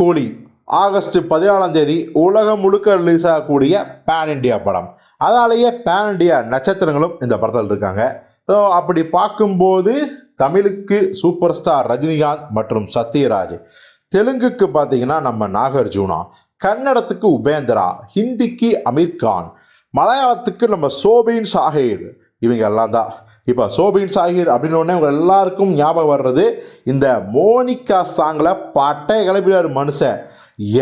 கூலி. ஆகஸ்ட் பதினாலாம் தேதி உலகம் முழுக்க ரிலீஸ் ஆகக்கூடிய பேன் இண்டியா படம். அதனாலேயே பேன் இண்டியா நட்சத்திரங்களும் இந்த படத்தில் இருக்காங்க. ஸோ அப்படி பார்க்கும்போது தமிழுக்கு சூப்பர் ஸ்டார் ரஜினிகாந்த் மற்றும் சத்யராஜ். தெலுங்குக்கு பார்த்தீங்கன்னா நம்ம நாகார்ஜுனா கன்னடத்துக்கு உபேந்திரா ஹிந்திக்கு அமீர் கான் மலையாளத்துக்கு நம்ம சோபின் ஷாஹிர் இவங்க எல்லாம் தான் இப்போ சோபின் சாஹிர் அப்படின்னு உடனே எல்லாருக்கும் ஞாபகம் வர்றது இந்த மோனிகா சாங்கில் பட்டை கிளப்பிடார் மனுஷன்.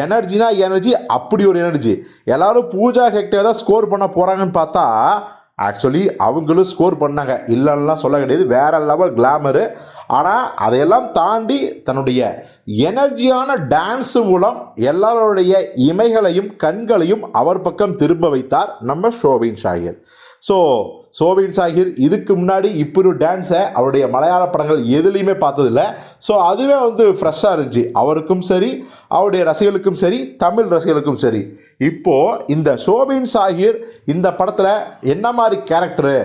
எனர்ஜினா எனர்ஜி அப்படி ஒரு எனர்ஜி எல்லாரும் பூஜா ஹெக்டே தான் ஸ்கோர் பண்ண போகிறாங்கன்னு பார்த்தா ஆக்சுவலி அவங்களும் ஸ்கோர் பண்ணாங்க. இல்லைன்னா சொல்ல கிடையாது வேற லெவல் கிளாமரு ஆனால் அதையெல்லாம் தாண்டி தன்னுடைய எனர்ஜியான டான்ஸ் மூலம் எல்லாருடைய இமைகளையும் கண்களையும் அவர் பக்கம் திரும்ப வைத்தார் நம்ம ஷோபின் ஷாகிர் ஸோ சோபின் சாகிர் இதுக்கு முன்னாடி இப்போ ஒரு டான்ஸை அவருடைய மலையாள படங்கள் எதுலேயுமே பார்த்ததில்ல. ஸோ அதுவே வந்து ஃப்ரெஷ்ஷாக இருந்துச்சு. அவருக்கும் சரி அவருடைய ரசிகர்களுக்கும் சரி தமிழ் ரசிகர்களுக்கும் சரி. இப்போது இந்த சோபின் சாகிர் இந்த படத்தில் என்ன மாதிரி கேரக்டரு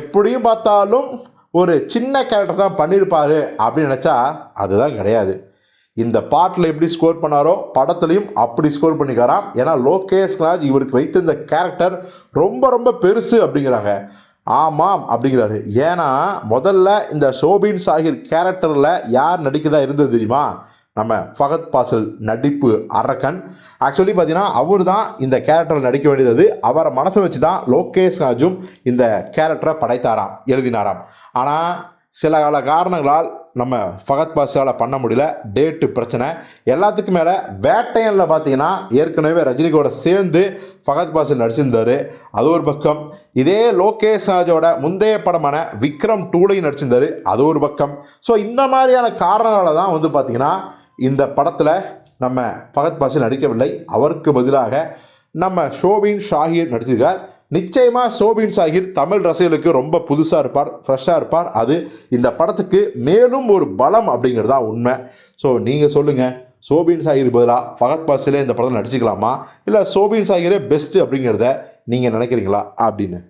எப்படியும் பார்த்தாலும் ஒரு சின்ன கேரக்டர் தான் பண்ணியிருப்பார் அப்படின்னு நினச்சா அதுதான் கிடையாது. இந்த பாட்டில் எப்படி ஸ்கோர் பண்ணாரோ படத்துலையும் அப்படி ஸ்கோர் பண்ணிக்காராம். ஏன்னா லோகேஷ் ராஜ் இவருக்கு வைத்த இந்த கேரக்டர் ரொம்ப ரொம்ப பெருசு அப்படிங்கிறாங்க. ஆமாம் அப்படிங்கிறாரு. ஏன்னா முதல்ல இந்த ஷோபின் சாகிர் கேரக்டரில் யார் நடிக்கதா இருந்தது தெரியுமா? நம்ம ஃபகத் பாசில் நடிப்பு அரக்கன். ஆக்சுவலி பார்த்தீங்கன்னா அவர் தான் இந்த கேரக்டரில் நடிக்க வேண்டியது. அவரை மனசை வச்சு தான் லோகேஷ் ராஜும் இந்த கேரக்டரை படைத்தாராம் எழுதினாராம். ஆனால் சில கால காரணங்களால் நம்ம ஃபகத் பாஷாவில் பண்ண முடியல டேட்டு பிரச்சனை. எல்லாத்துக்கும் மேலே வேட்டையனில் பார்த்தீங்கன்னா ஏற்கனவே ரஜினி கூட சேர்ந்து ஃபகத் பாசில் நடிச்சிருந்தாரு. அது ஒரு பக்கம். இதே லோகேஷ் ராஜோட முந்தைய படமான விக்ரம் டூலையும் நடிச்சிருந்தார். அது ஒரு பக்கம். ஸோ இந்த மாதிரியான காரணங்களால் தான் வந்து பார்த்திங்கன்னா இந்த படத்தில் நம்ம ஃபகத் பாசில் நடிக்கவில்லை. அவருக்கு பதிலாக நம்ம ஷோபின் ஷாஹிர் நடிச்சிருக்கார். நிச்சயமாக சோபின் சாகிர் தமிழ் ரசிகர்களுக்கு ரொம்ப புதுசாக இருப்பார் ஃப்ரெஷ்ஷாக இருப்பார். அது இந்த படத்துக்கு மேலும் ஒரு பலம் அப்படிங்கிறது தான் உண்மை. ஸோ நீங்கள் சொல்லுங்கள் சோபின் சாகிர் பதிலாக ஃபகத் பாசிலே இந்த படத்தில் நடிச்சுக்கலாமா? இல்லை சோபின் சாகிரே பெஸ்ட்டு அப்படிங்கிறத நீங்கள் நினைக்கிறீங்களா? அப்படின்னு.